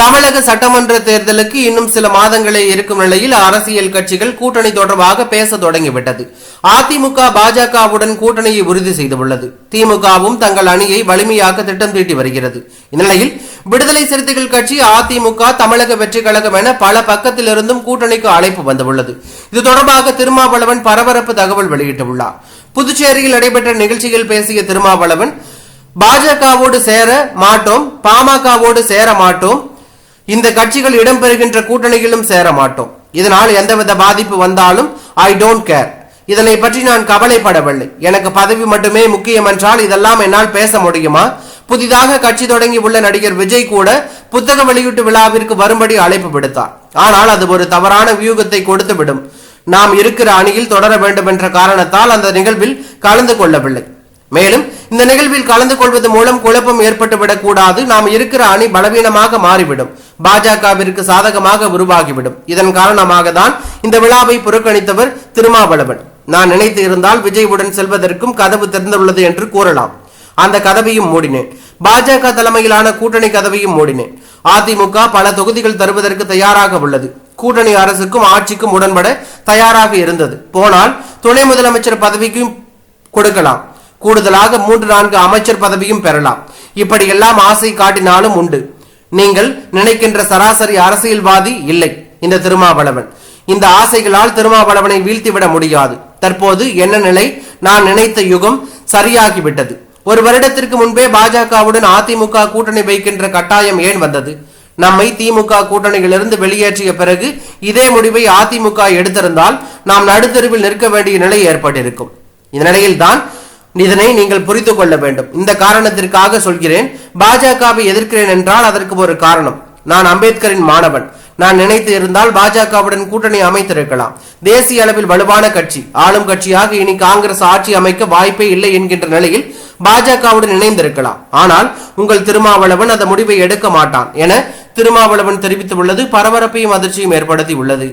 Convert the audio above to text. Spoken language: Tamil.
தமிழக சட்டமன்ற தேர்தலுக்கு இன்னும் சில மாதங்களே இருக்கும் நிலையில் அரசியல் கட்சிகள் கூட்டணி தொடர்பாக பேச தொடங்கிவிட்டது. அதிமுக பாஜகவுடன் கூட்டணியை உறுதி செய்துள்ளது. திமுகவும் தங்கள் அணியை வலிமையாக்க திட்டம் தீட்டி வருகிறது. இந்நிலையில் விடுதலை சிறுத்தைகள் கட்சி அதிமுக தமிழக வெற்றி கழகம் என பல பக்கத்திலிருந்தும் கூட்டணிக்கு அழைப்பு வந்துள்ளது. இது தொடர்பாக திருமாவளவன் பரபரப்பு தகவல் வெளியிட்டுள்ளார். புதுச்சேரியில் நடைபெற்ற நிகழ்ச்சியில் பேசிய திருமாவளவன் பாஜகவோடு சேர மாட்டோம் பாமகவோடு சேர மாட்டோம் இந்த கட்சிகள் இடம்பெறுகின்ற கூட்டணியிலும் சேர மாட்டோம் இதனால் எந்தவித பாதிப்பு வந்தாலும் ஐ டோன்ட் கேர் இதனை பற்றி நான் கவலைப்படவில்லை. எனக்கு பதவி மட்டுமே முக்கியம் என்றால் இதெல்லாம் என்னால் பேச முடியுமா? புதிதாக கட்சி தொடங்கி உள்ள நடிகர் விஜய் கூட புத்தக வெளியீட்டு விழாவிற்கு வரும்படி அழைப்பு விடுத்தார். ஆனால் அது ஒரு தவறான வியூகத்தை கொடுத்துவிடும். நாம் இருக்கிற அணியில் தொடர வேண்டும் என்ற காரணத்தால் அந்த நிகழ்வில் கலந்து கொள்ளவில்லை. மேலும் இந்த நிகழ்வில் கலந்து கொள்வது மூலம் குழப்பம் ஏற்பட்டுவிடக் கூடாது நாம் இருக்கிற அணி பலவீனமாக மாறிவிடும். பாஜகவிற்கு சாதகமாக உருவாகிவிடும். இதன் காரணமாக தான் இந்த விழாவை புறக்கணித்தவர் திருமாவளவன். நான் நினைத்து இருந்தால் விஜய்வுடன் செல்வதற்கும் கதவு திறந்துள்ளது என்று கூறலாம். அந்த கதவையும் மூடினேன். பாஜக தலைமையிலான கூட்டணி கதவையும் மூடினேன். அதிமுக பல தொகுதிகள் தருவதற்கு தயாராக உள்ளது. கூட்டணி அரசுக்கும் ஆட்சிக்கும் உடன்பட தயாராக இருந்தது. போனால் துணை முதலமைச்சர் பதவிக்கும் கொடுக்கலாம். கூடுதலாக மூன்று நான்கு அமைச்சர் பதவியும் பெறலாம். இப்படியெல்லாம் ஆசை காட்டினாலும் உண்டு. நீங்கள் நினைக்கின்ற சராசரி அரசியல்வாதி இல்லை. இந்த திருமாவளவன். இந்த ஆசைகளால் திருமாவளவனை வீழ்த்திவிட முடியாது. தற்போது என்ன நிலை? நான் நினைத்த யுகம் சரியாகிவிட்டது. ஒரு வருடத்திற்கு முன்பே பாஜகவுடன் அதிமுக கூட்டணி வைக்கின்ற கட்டாயம் ஏன் வந்தது? நம்மை திமுக கூட்டணியிலிருந்து வெளியேற்றிய பிறகு இதே முடிவை அதிமுக எடுத்திருந்தால் நாம் நடுத்தெருவில் நிற்க வேண்டிய நிலை ஏற்பட்டிருக்கும். இந்நிலையில்தான் இதனை நீங்கள் புரிந்து கொள்ள வேண்டும். இந்த காரணத்திற்காக சொல்கிறேன் பாஜகவை எதிர்க்கிறேன் என்றால் அதற்கு ஒரு காரணம். நான் அம்பேத்கரின் மாணவன். நான் நினைத்து இருந்தால் பாஜகவுடன் கூட்டணி அமைத்திருக்கலாம். தேசிய அளவில் வலுவான கட்சி ஆளும் கட்சியாக இனி காங்கிரஸ் ஆட்சி அமைக்க வாய்ப்பே இல்லை என்கின்ற நிலையில் பாஜகவுடன் இணைந்திருக்கலாம். ஆனால் உங்கள் திருமாவளவன் அந்த முடிவை எடுக்க மாட்டான் என திருமாவளவன் தெரிவித்துள்ளது பரபரப்பையும் அதிர்ச்சியும் ஏற்படுத்தி உள்ளது